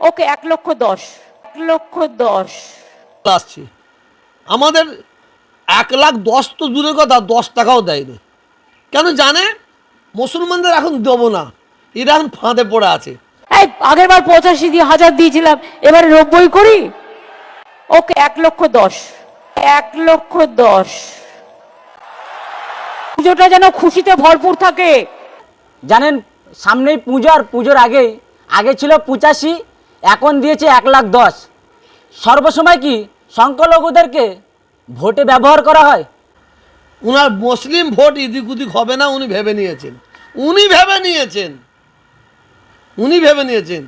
ওকে এক লক্ষ দশ। এক লক্ষ দশ। আসছি। আমাদের এক লাখ দশ তো দূরের কথা দশ টাকাও দেয়নি। কেন জানে? মুসলমানদের এখন দেবো না। এরা এখন ফাঁদে পড়ে আছে। এই আগের বার পঁচাশি দিয়ে হাজার দিয়েছিলাম এবারে নব্বই করি? ওকে এক লক্ষ দশ। এক লক্ষ দশ। পুজোটা যেন খুশিতে ভরপুর থাকে। জানেন সামনেই পুজো আর পুজোর আগেই আগে ছিল পঁচাশি এখন দিয়েছে এক লাখ দশ। সর্বসময় কি সংখ্যালঘুদেরকে ভোটে ব্যবহার করা হয়? উনার মুসলিম ভোট ইদিক উদিক হবে না উনি ভেবে নিয়েছেন। উনি ভেবে নিয়েছেন। উনি ভেবে নিয়েছেন।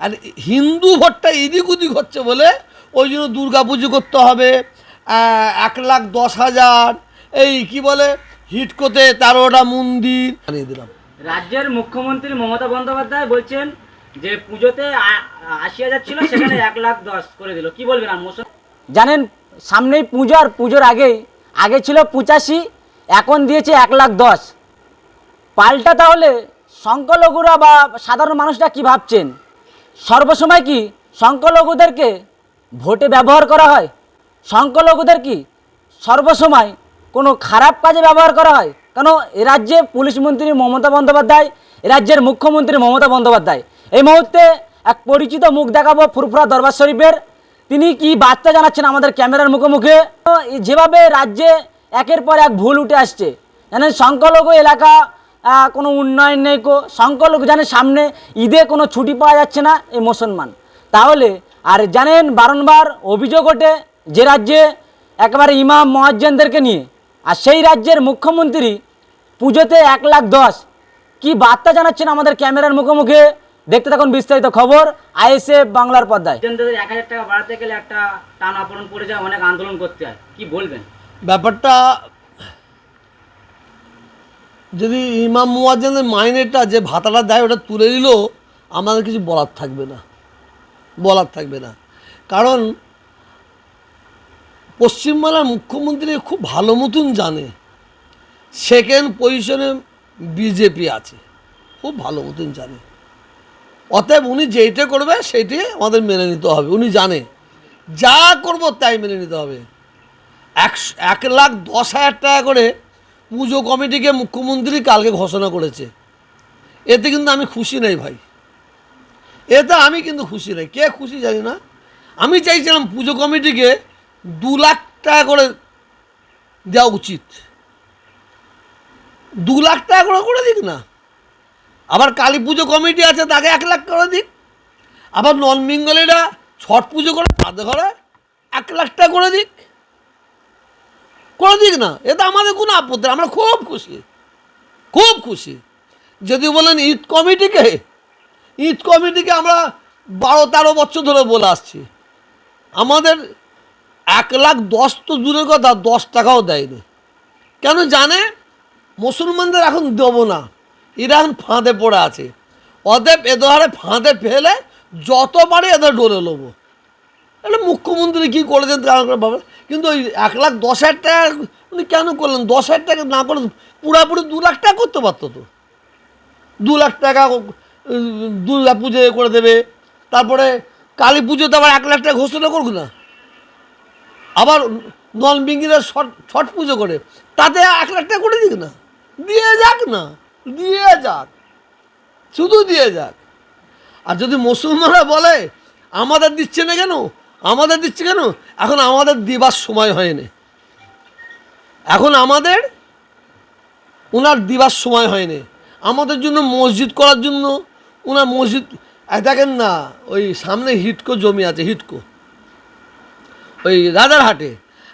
আর হিন্দু ভোটটা এদিক উদিক হচ্ছে বলে ওই জন্য দুর্গা পুজো করতে হবে এক লাখ দশ হাজার এই কি বলে হিটকোতে তেরোটা মন্দির। বানিয়ে দিলাম। রাজ্যের মুখ্যমন্ত্রী মমতা বন্দ্যোপাধ্যায় বলছেন যে পুজোতে আশি হাজার ছিল, সেখানে এক লাখ দশ করে দিল। কি বলবেন জানেন, সামনেই পুজো আর পুজোর আগেই আগে ছিল পঁচাশি, এখন দিয়েছে এক লাখ দশ। পাল্টা তাহলে সংখ্যালঘুরা বা সাধারণ মানুষরা কি ভাবছেন? সর্বসময় কি সংখ্যালঘুদেরকে ভোটে ব্যবহার করা হয়? সংখ্যালঘুদের কি সর্বসময় কোনো খারাপ কাজে ব্যবহার করা হয়? কেন, এ রাজ্যে পুলিশ মন্ত্রী মমতা বন্দ্যোপাধ্যায় রাজ্যের মুখ্যমন্ত্রী মমতা বন্দ্যোপাধ্যায়। এই মুহূর্তে এক পরিচিত মুখ দেখাবো ফুরফুরা দরবার শরীফের। তিনি কি বার্তা জানাচ্ছেন আমাদের ক্যামেরার মুখে মুখে তো যেভাবে রাজ্যে একের পর এক ভুল উঠে আসছে। জানেন, সংখ্যালঘু এলাকা কোনো উন্নয়ন নেই কো সংখ্যালঘু জানেন, সামনে ঈদে কোনো ছুটি পাওয়া যাচ্ছে না এই মুসলমান। তাহলে, আর জানেন, বারংবার অভিযোগ ওঠে যে রাজ্যে একেবারে ইমাম মহাজ্জেনদেরকে নিয়ে। আর সেই রাজ্যের মুখ্যমন্ত্রী পুজোতে এক লাখ দশ। কি বার্তা জানাচ্ছেন আমাদের ক্যামেরার মুখে মুখে দেখতে থাকুন বিস্তারিত খবর আইএসএফ বাংলার পর্দায়। এক হাজার টাকা বাড়াতে গেলে একটা টান আপরণ পড়ে যায় অনেক আন্দোলন করতে হয়। কি বলবেন? ব্যাপারটা যদি ইমাম মুয়াজ্জেনের মাইনেটা যে ভাতাটা দেয় ওটা তুলে দিল আমাদের কিছু বলার থাকবে না। বলার থাকবে না। কারণ পশ্চিমবাংলার মুখ্যমন্ত্রী খুব ভালো মতন জানে সেকেন্ড পজিশনে বিজেপি আছে। খুব ভালো মতন জানে। অতএব উনি যেইটা করবে সেইটাই আমাদের মেনে নিতে হবে, উনি জানে। যা করব তাই মেনে নিতে হবে। একশো, এক লাখ দশ হাজার টাকা করে পুজো কমিটিকে মুখ্যমন্ত্রী কালকে ঘোষণা করেছে। এতে কিন্তু আমি খুশি নেই ভাই। এতে আমি কিন্তু খুশি নেই। কে খুশি জানি না। আমি চাইছিলাম পুজো কমিটিকে দু লাখ টাকা করে দেওয়া উচিত। দু লাখ টাকা করে করে দিক না। আবার কালী পুজো কমিটি আছে, তাকে এক লাখ করে দিক আবার নন বেঙ্গলিরা ছট পুজো করে তাদের ঘরে এক লাখ টাকা করে দিক। করে দিক না এতে আমাদের কোনো আপত্তি আমরা খুব খুশি। খুব খুশি। যদি বলেন ঈদ কমিটিকে ঈদ কমিটিকে আমরা বারো তেরো বছর ধরে বলে আসছি। আমাদের এক লাখ দশ তো দূরের কথা, দশ টাকাও দেয়নি। কেন জানে? মুসলমানদের এখন দেবো না। এখন ফাঁদে পড়ে আছে। অতএব এদের হারে ফাঁদে ফেলে যত পারে এদের ডোলে নেব এটা মুখ্যমন্ত্রী কী করেছেন তার ভাবে কিন্তু ওই এক লাখ দশ হাজার টাকা উনি কেন করলেন? দশ হাজার টাকা না করে পুরাপুরি দু লাখ টাকা করতে পারতো তো। দু লাখ টাকা দুর্গা পুজো করে দেবে। তারপরে কালী পুজোতে আবার এক লাখ টাকা ঘোষণা করুক না। আবার নন বিঙ্গিরা ছট ছট পুজো করে। তাতে এক লাখ টাকা করে দিক না। দিয়ে যাক না। দিয়ে যাক, শুধু দিয়ে যাক। আর যদি মুসলমানরা বলে, আমাদের দিচ্ছে না কেন? আমাদের দিচ্ছে কেন? এখন আমাদের দিবার সময় হয়নি। এখন আমাদের ওনার দিবার সময় হয়নি। আমাদের জন্য মসজিদ করার জন্য ওনার মসজিদ দেখেন না, ওই সামনে হিটকো জমি আছে, হিটকো। ওই রাজারহাটে।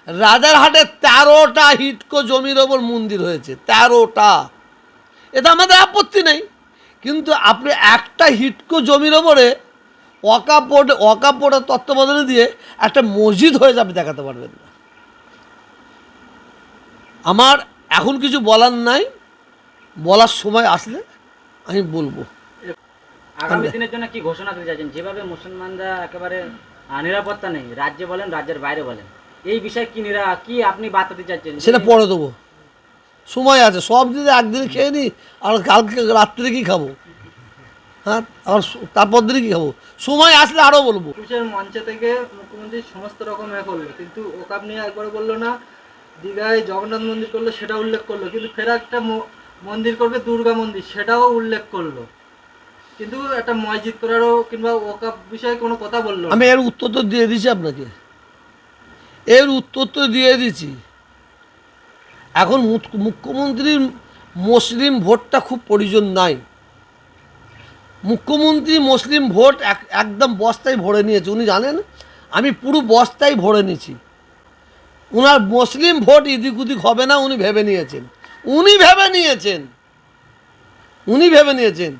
রাজারহাটে তেরোটা হিটকো জমির ওপর মন্দির হয়েছে, তেরোটা। এটা আমাদের আপত্তি নেই। কিন্তু আপনি একটা হিটকো জমির ওপরে ওয়াকা বোর্ডের তত্ত্বাবধানে দিয়ে একটা মসজিদ হয়ে যাবে দেখাতে পারবেন না। আমার এখন কিছু বলার নাই। বলার সময় আসলে আমি বলব। আগামী দিনের জন্য কি ঘোষণা দিতে চাইছেন? যেভাবে মুসলমানরা একেবারে নিরাপত্তা নেই রাজ্যে বলেন রাজ্যের বাইরে বলেন এই বিষয়ে কি নিরা কি আপনি বার্তা দিতে চাচ্ছেন সেটা পড়ে দেবো। সময় আছে সব যদি একদিন খেয়ে নিই আর কালকে রাত্রে কি খাব? হ্যাঁ আবার সু- তারপর দিনে কী খাব? সময় আসলে আরও বলব। মঞ্চে থেকে মুখ্যমন্ত্রী সমস্ত রকম এ করল কিন্তু ওকাপ নিয়ে একবার বলল না দীঘায় জগন্নাথ মন্দির করল সেটা উল্লেখ করল কিন্তু ফের একটা মন্দির করবে দুর্গা মন্দির সেটাও উল্লেখ করল। কিন্তু একটা মসজিদ করারও কিংবা ওকাপ বিষয়ে কোনো কথা বলল আমি এর উত্তর তো দিয়ে দিছি আপনাকে। এর উত্তর তো দিয়ে দিছি এখন মুখ- মুখ্যমন্ত্রীর মুসলিম ভোটটা খুব প্রয়োজন নাই। মুখ্যমন্ত্রী মুসলিম ভোট এক- একদম বস্তায় ভরে নিয়েছে। উনি জানেন? আমি পুরো বস্তায় ভরে নিয়েছি। ওনার মুসলিম ভোট ইদিক উদিক হবে না, উনি ভেবে নিয়েছেন। উনি ভেবে নিয়েছেন। উনি ভেবে নিয়েছেন।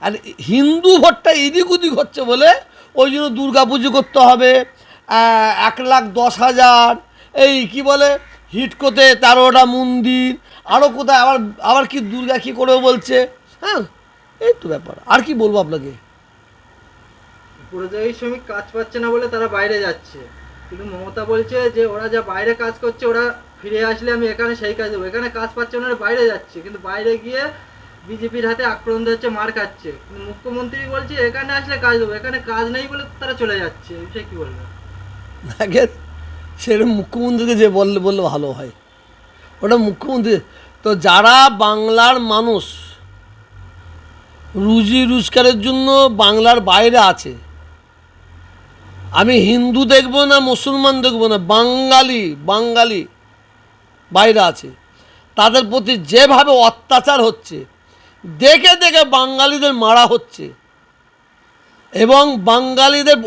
আর হিন্দু ভোটটা এদিক ওদিক হচ্ছে বলে ওই জন্য দুর্গা পুজো করতে হবে এক লাখ দশ হাজার, এই কি বলে হিটকোতে তেরোটা মন্দির। আরও কোথায়? আবার আবার কি দুর্গা কী করে বলছে? হ্যাঁ এই তো ব্যাপার। আর কি বলব আপনাকে? পরিযায়ী শ্রমিক কাজ পাচ্ছে না বলে তারা বাইরে যাচ্ছে। কিন্তু মমতা বলছে যে ওরা যা বাইরে কাজ করছে ওরা ফিরে আসলে আমি এখানে সেই কাজ দেবো। এখানে কাজ পাচ্ছে না বাইরে যাচ্ছে। কিন্তু বাইরে গিয়ে বিজেপির হাতে আক্রান্ত হচ্ছে মার খাচ্ছে। কিন্তু মুখ্যমন্ত্রী বলছে এখানে আসলে কাজ দেবো। এখানে কাজ নেই বলে তারা চলে যাচ্ছে। এই বিষয়ে কি বলবেন সেরকম মুখ্যমন্ত্রীকে যে বললে বললে ভালো হয়। ওটা মুখ্যমন্ত্রী, তো যারা বাংলার মানুষ, রুজি রোজগারের জন্য বাংলার বাইরে আছে, আমি হিন্দু দেখব না, মুসলমান দেখব না, বাঙালি বাঙালি বাইরে আছে, তাদের প্রতি যেভাবে অত্যাচার হচ্ছে, দেখে দেখে বাঙালিদের মারা হচ্ছে, এবং বাঙালিদের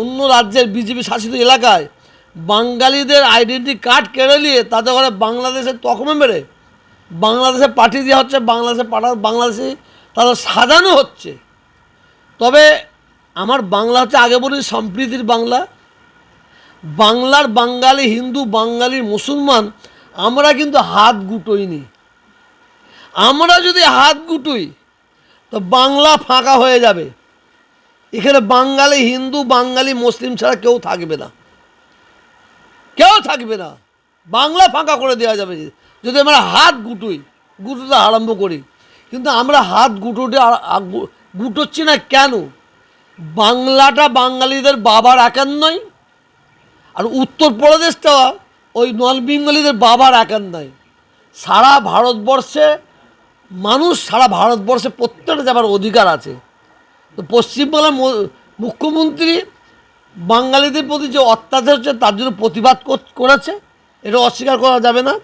অন্য রাজ্যের বিজেপি শাসিত এলাকায় বাঙালিদের আইডেন্টি কার্ড কেড়ে নিয়ে তাদের ঘরে বাংলাদেশে তকমে মেরে বাংলাদেশে পাঠিয়ে দেওয়া হচ্ছে, বাংলাদেশে পাঠা বাংলাদেশে তাদের সাজানো হচ্ছে। তবে আমার বাংলা হচ্ছে আগে বলি সম্প্রীতির বাংলা। বাংলার বাঙালি হিন্দু, বাঙালি মুসলমান, আমরা কিন্তু হাত গুটোইনি। আমরা যদি হাত গুটোই, তো বাংলা ফাঁকা হয়ে যাবে। এখানে বাঙালি হিন্দু, বাঙালি মুসলিম ছাড়া কেউ থাকবে না। কেউ থাকবে না। বাংলা ফাঁকা করে দেওয়া যাবে। যদি আমরা হাত গুটুই, গুটোতে আরম্ভ করি। কিন্তু আমরা হাত আর- গুটোচ্ছি না কেন? বাংলাটা বাঙালিদের বাবার একান নয়, আর উত্তরপ্রদেশটা ওই নন বেঙ্গলিদের বাবার একান নয়। সারা ভারতবর্ষে, মানুষ সারা ভারতবর্ষে প্রত্যেকটা যাবার অধিকার আছে। তো পশ্চিমবাংলার মুখ্যমন্ত্রী বাঙালিদের প্রতি যে অত্যাচার হচ্ছে, তার জন্য প্রতিবাদ কর- করেছে। এটা অস্বীকার করা যাবে না।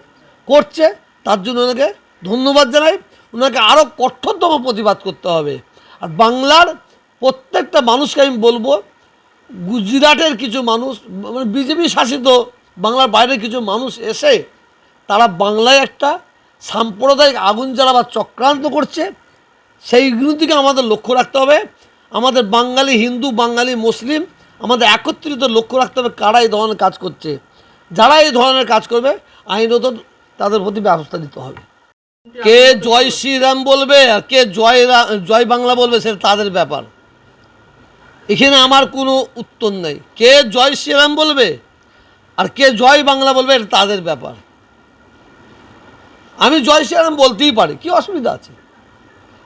করছে, তার জন্য ওনাকে ধন্যবাদ জানাই। ওনাকে আরও কঠোরতম প্রতিবাদ করতে হবে। আর বাংলার প্রত্যেকটা মানুষকে আমি বলব, গুজরাটের কিছু মানুষ মানে বিজেপি শাসিত বাংলার বাইরের কিছু মানুষ এসে, তারা বাংলায় একটা সাম্প্রদায়িক আগুন জ্বালাবার চক্রান্ত করছে। সেইগুলোর দিকে আমাদের লক্ষ্য রাখতে হবে। আমাদের বাঙালি হিন্দু, বাঙালি মুসলিম আমাদের একত্রিত লক্ষ্য রাখতে হবে কারা এই ধরনের কাজ করছে। যারা এই ধরনের কাজ করবে আইনত তাদের প্রতি ব্যবস্থা নিতে হবে। কে জয় শ্রীরাম বলবে আর কে জয় জয় বাংলা বলবে সেটা তাদের ব্যাপার। এখানে আমার কোনো উত্তর নেই। কে জয় শ্রীরাম বলবে আর কে জয় বাংলা বলবে এটা তাদের ব্যাপার। আমি জয় শ্রীরাম বলতেই পারি, কি অসুবিধা আছে?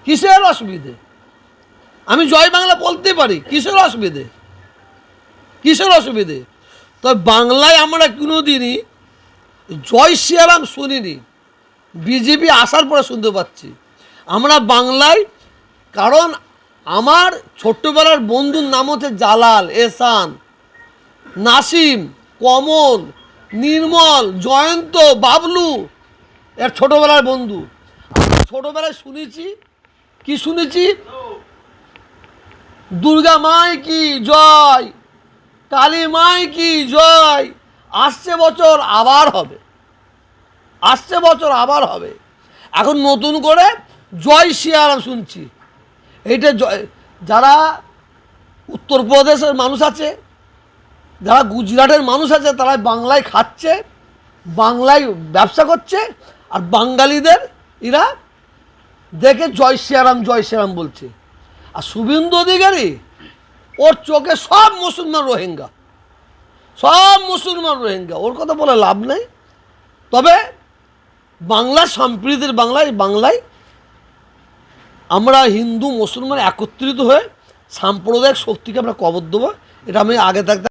কিসের অসুবিধে? আমি জয় বাংলা বলতে পারি, কিসের অসুবিধে? কিসের অসুবিধে? তবে বাংলায় আমরা কোনো দিনই জয় শ্রীরাম শুনিনি। বিজেপি আসার পরে শুনতে পাচ্ছি। আমরা বাংলায়, কারণ আমার ছোট্টবেলার বন্ধুর নাম হচ্ছে জালাল এসান নাসিম, কমল, নির্মল, জয়ন্ত, বাবলু, এর ছোটবেলার বন্ধু। আমরা ছোটবেলায় শুনেছি, কি শুনেছি? দুর্গা মাই কি জয়? কালী মাই কি জয়? আসছে বছর আবার হবে। আসছে বছর আবার হবে। এখন নতুন করে জয় শিয়ারাম শুনছি। এইটা জয়, যারা উত্তরপ্রদেশের মানুষ আছে, যারা গুজরাটের মানুষ আছে, তারা বাংলায় খাচ্ছে, বাংলায় ব্যবসা করছে, আর বাঙালিদের এরা দেখে জয় শ্রীরাম জয় শ্রীরাম বলছে। আর শুভেন্দু অধিকারী ওর চোখে সব মুসলমান রোহিঙ্গা। সব মুসলমান রোহিঙ্গা। ওর কথা বলে লাভ নেই। তবে বাংলা সম্প্রীতির বাংলায় বাংলায় আমরা হিন্দু মুসলমান একত্রিত হয়ে সাম্প্রদায়িক শক্তিকে আমরা কবর দেবো। এটা আমি আগে থাকতে